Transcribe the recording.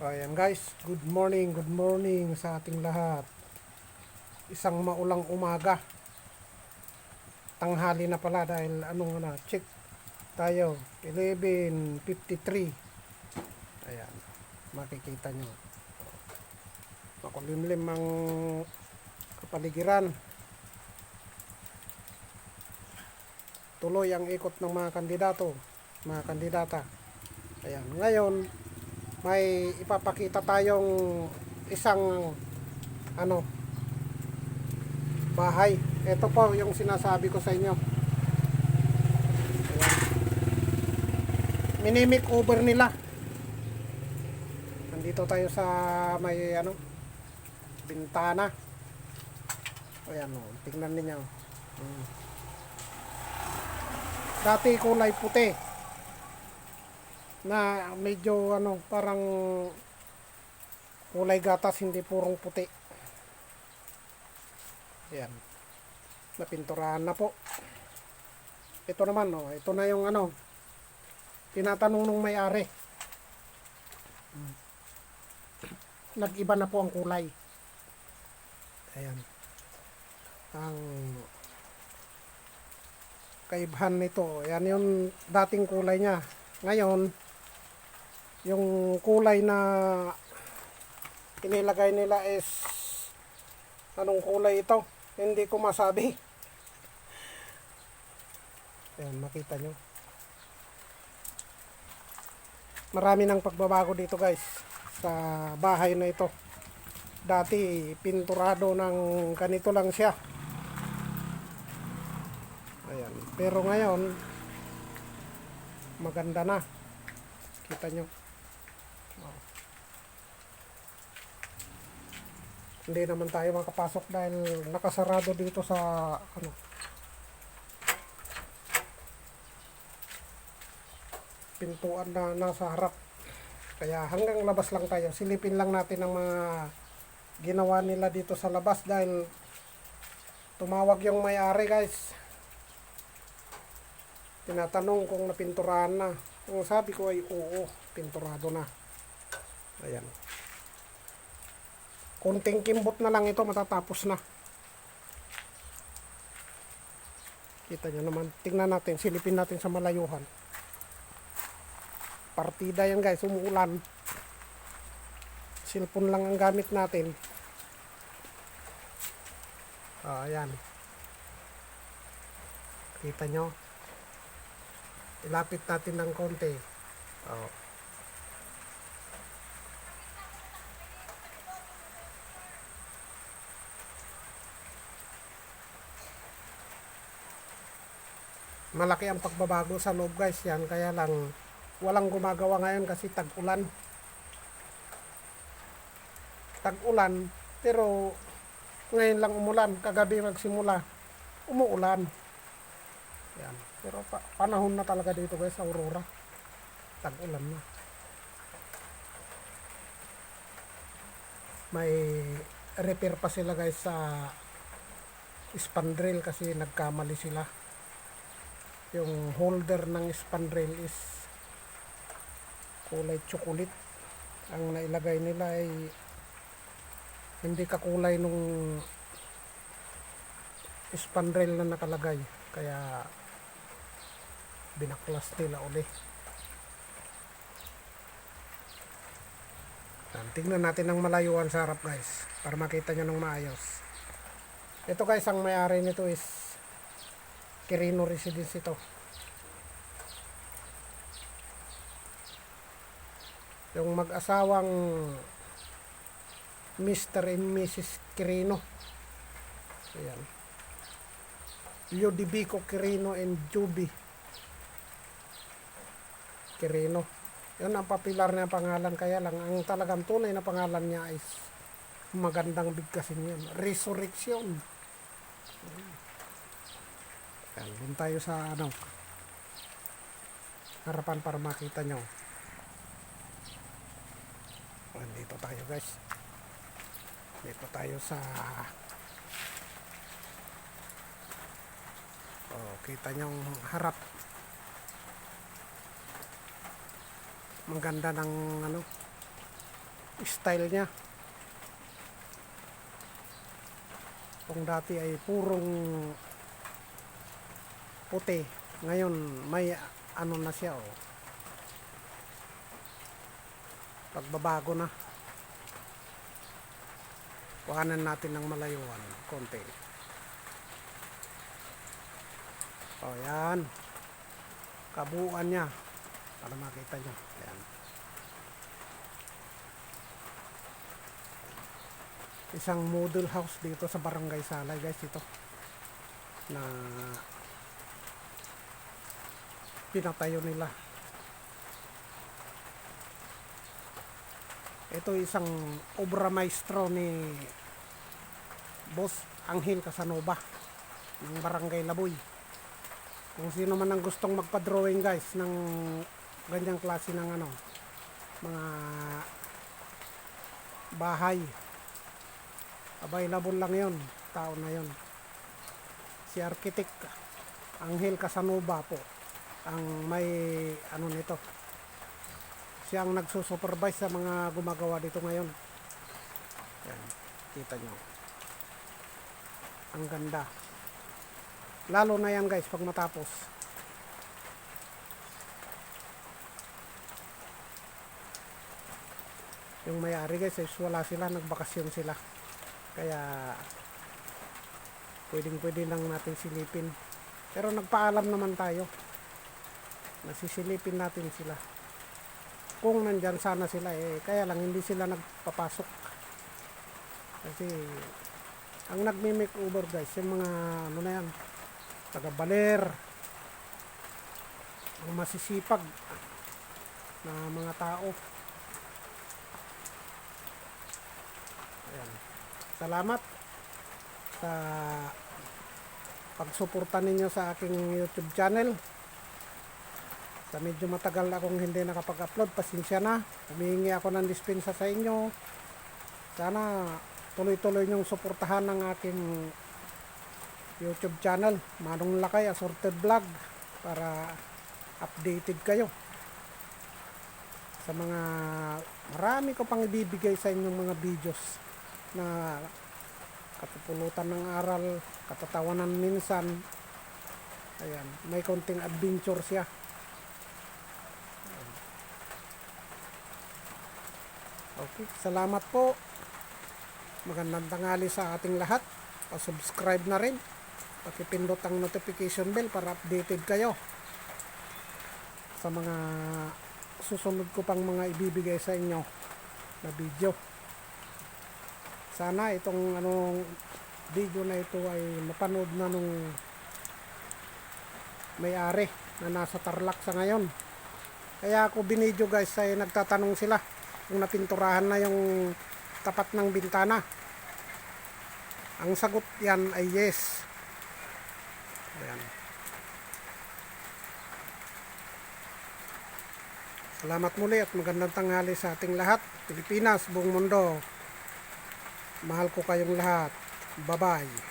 Ayan guys, good morning, good morning sa ating lahat. Isang maulang umaga. Tanghali na pala dahil anong na, check tayo, 11.53. Ayan, makikita nyo. Makulimlim ang kapaligiran. Tuloy ang ikot ng mga kandidato, mga kandidata. Ayan, ngayon, may ipapakita tayong isang ano bahay. Ito po yung sinasabi ko sa inyo. Minimik over nila. Nandito tayo sa may ano bintana. Ayan o, tingnan ninyo. Hmm. Dati kulay puti na medyo ano parang kulay gatas hindi purong puti. Yan. Napinturahan na po. Ito naman oh ito na yung ano tinatanong nung may-ari. Nag-iba na po ang kulay. Ayan. Ang kaibahan nito yan yung dating kulay niya. Ngayon yung kulay na inilagay nila is anong kulay ito? Hindi ko masabi. Ayan makita nyo. Marami ng pagbabago dito guys sa bahay na ito. Dati pinturado ng ganito lang siya. Ayan. Pero ngayon maganda na. Kita nyo hindi naman tayo makapasok dahil nakasarado dito sa ano. Pintuan na nasa harap. Kaya hanggang labas lang tayo. Silipin lang natin ang mga ginawa nila dito sa labas dahil tumawag yung may-ari guys. Tinatanong kung napinturahan na. Ang sabi ko ay oo pinturado na ayan. Konting kimbot na lang ito matatapos na. Kita nyo naman tingnan natin silipin natin sa malayuhan. Partida yan guys umuulan. Cellphone lang ang gamit natin. Ah, ayan. Kita nyo? Ilapit natin ng konti. Oh. Malaki ang pagbabago sa loob guys yan. Kaya lang walang gumagawa ngayon kasi tag-ulan. Tag-ulan pero ngayon lang umulan. Kagabi magsimula umuulan. Yan. Pero pa, panahon na talaga dito guys Aurora. Tag-ulan na. May repair pa sila guys sa spandrel kasi nagkamali sila yung holder ng spandrel is kulay chocolate. Ang nailagay nila ay hindi kakulay nung spandrel na nakalagay. Kaya binaklas nila uli. Tingnan natin ng malayuan sa harap guys para makita nyo ng maayos. Ito guys ang may-ari nito is Quirino Residence ito. Yung mag-asawang Mr. and Mrs. Quirino. Ayan. Ludovico Quirino and Juby Quirino. Yan ang popular na pangalan kaya lang ang talagang tunay na pangalan niya is magandang bigkasin yan. Resurrection. Yan, dun tayo sa ano harapan para makita nyo. Nandito tayo guys. Dito tayo sa Oh, kita nyo ang harap. Maganda ng ano style niya. Kung dati ay purong puti, ngayon may ano na siya oh. Pagbabago na. Kuhanan natin ng malayuan, konti. O yan. Kabuuan niya. Para makita nyo. Yan. Isang model house dito sa Barangay Salay guys ito. Na pinatayo nila. Ito isang obra maestro ni Boss Angel Casanova ng Barangay Laboy. Kung sino man ang gustong magpa-drawing guys ng ganyang klase ng ano mga bahay available lang yon tao na yon si architect Angel Casanova po ang may ano nito? Siya ang nagsusupervise sa mga gumagawa dito ngayon. Yan kita nyo. Ang ganda. Lalo na yan guys pag matapos. Yung may-ari guys is wala sila nagbakasyon sila. Kaya pwedeng pwede lang natin silipin. Pero nagpaalam naman tayo nasisilipin natin sila kung nandyan sana sila eh kaya lang hindi sila nagpapasok kasi ang nagme-makeover guys yung mga ano na yan taga baler ang masisipag na mga tao Ayan. Salamat sa pagsuporta ninyo sa aking YouTube channel. Sa medyo matagal akong hindi nakapag-upload, pasensya na. Humihingi ako ng dispensa sa inyo. Sana tuloy-tuloy nyong suportahan ang aking YouTube channel. Manong Lakay, Assorted Vlog para updated kayo sa mga marami ko pang ibibigay sa inyong mga videos na katupulutan ng aral, katatawanan minsan. Ayan, may konting adventure siya. Okay, salamat po. Magandang tanghali sa ating lahat. Pa-subscribe na rin. Pakipindot ang notification bell para updated kayo sa mga susunod ko pang mga ibibigay sa inyo na video sana itong anong video na ito ay mapanood na nung may-ari na nasa Tarlac sa ngayon kaya ako binidyo guys ay nagtatanong sila kung napinturahan na yung tapat ng bintana ang sagot yan ay yes ayan Salamat muli at magandang tanghali sa ating lahat. Pilipinas, buong mundo. Mahal ko kayong lahat. Bye-bye.